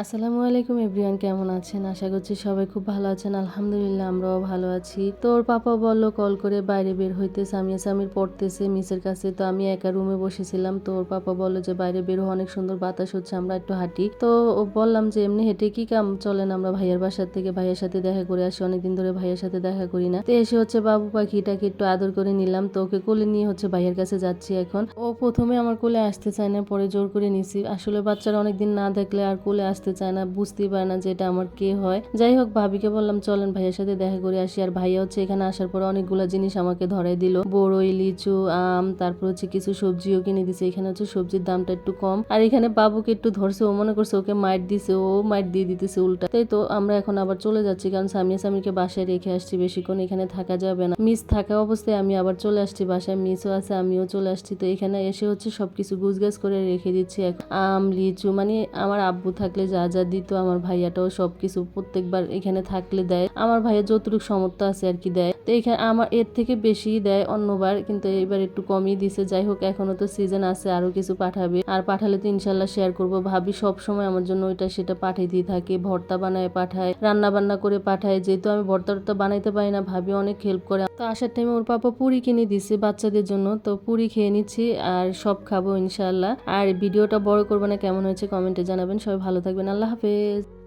আসসালামু আলাইকুম এভরিওয়ান, কেমন আছেন? আশা করছি সবাই খুব ভালো আছেন। আলহামদুলিল্লাহ, আমরাও ভালো আছি। তোর পাপা বলল, কল করে বাইরে বের হইতে। সামিয়া সামির পড়তেছে, মিসের কাছে। তো আমি একা রুমে বসেছিলাম। তো ওর পাপা বলল যে, বাইরে বের অনেক সুন্দর বাতাস হচ্ছে, আমরা একটু হাঁটি। তো বললাম যে, এমনি হেঁটে কি কাম চলেন আমরা ভাইয়ের বাসার থেকে? ভাইয়ের সাথে দেখা করে আসি, অনেকদিন ধরে ভাইয়ের সাথে দেখা করি না। তো এসে হচ্ছে বাবু পাখিটাকে একটু আদর করে নিলাম। তো ওকে কোলে নিয়ে হচ্ছে ভাইয়ের কাছে যাচ্ছি এখন। ও প্রথমে আমার কোলে আসতে চায় না, পরে জোর করে নিছি। আসলে বাচ্চারা অনেকদিন না দেখলে আর কোলে আসতে চায় না, বুঝতেই পারে না যে এটা আমার কে হয়। যাই হোক, ভাবিকে বললাম, চলেন ভাইয়ের সাথে দেখা করে আসি। আর ভাইয়া হচ্ছে এখানে আসার পর অনেকগুলো জিনিস আমাকে ধরাই দিল। বড়ই লিচু, আম, তারপর হচ্ছে কিছু সবজিও কিনে দিছে। এখানে হচ্ছে সবজির দামটা একটু কম। আর এখানে বাবুকে একটু ধরছে, ও মনে করছে ওকে মাইট দিছে, ও মাইট দিয়ে দিতেছে উল্টা। তাই তো আমরা এখন আবার চলে যাচ্ছি, কারণ সামিয়া সামিরকে বাসায় রেখে আসছি। বেশিক্ষণ এখানে থাকা যাবে না। মিস থাকা অবস্থায় আমি আবার চলে আসছি বাসায়, মিসও আছে, আমিও চলে আসছি। তো এখানে এসে হচ্ছে সবকিছু গুছগাছ করে রেখে দিচ্ছি। আম, লিচু মানে আমার আব্বু থাকলে যা যা দিত আমার ভাইয়াটাও সবকিছু প্রত্যেকবার এখানে থাকলে দেয়। আমার ভাইয়া যতটুকু সমর্থ আছে আর কি দেয়। তো এখানে আমার, এর থেকে বেশি দেয় অন্যবার, কিন্তু এবার একটু কমই দিছে। যাই হোক, এখনও তো সিজন আছে, আরও কিছু পাঠাবে। আর পাঠালে তো ইনশাল্লাহ শেয়ার করব। ভাবি সব সময় আমার জন্য ওইটা সেটা পাঠিয়ে দিয়ে থাকে। ভর্তা বানায়, পাঠায়, রান্না বান্না করে পাঠায়। যেহেতু আমি ভর্তা টর্তা বানাইতে পারি না, ভাবি অনেক হেল্প করে। তো আসার টাইমে ওর পাপা পুরি কিনে দিছে বাচ্চাদের জন্য। তো পুরি খেয়ে নিচ্ছি আর সব খাব ইনশাল্লাহ। আর ভিডিওটা বড় করব না, কেমন হয়েছে কমেন্টে জানাবেন। সবাই ভালো থাকবেন। আল্লাহ হাফেজ।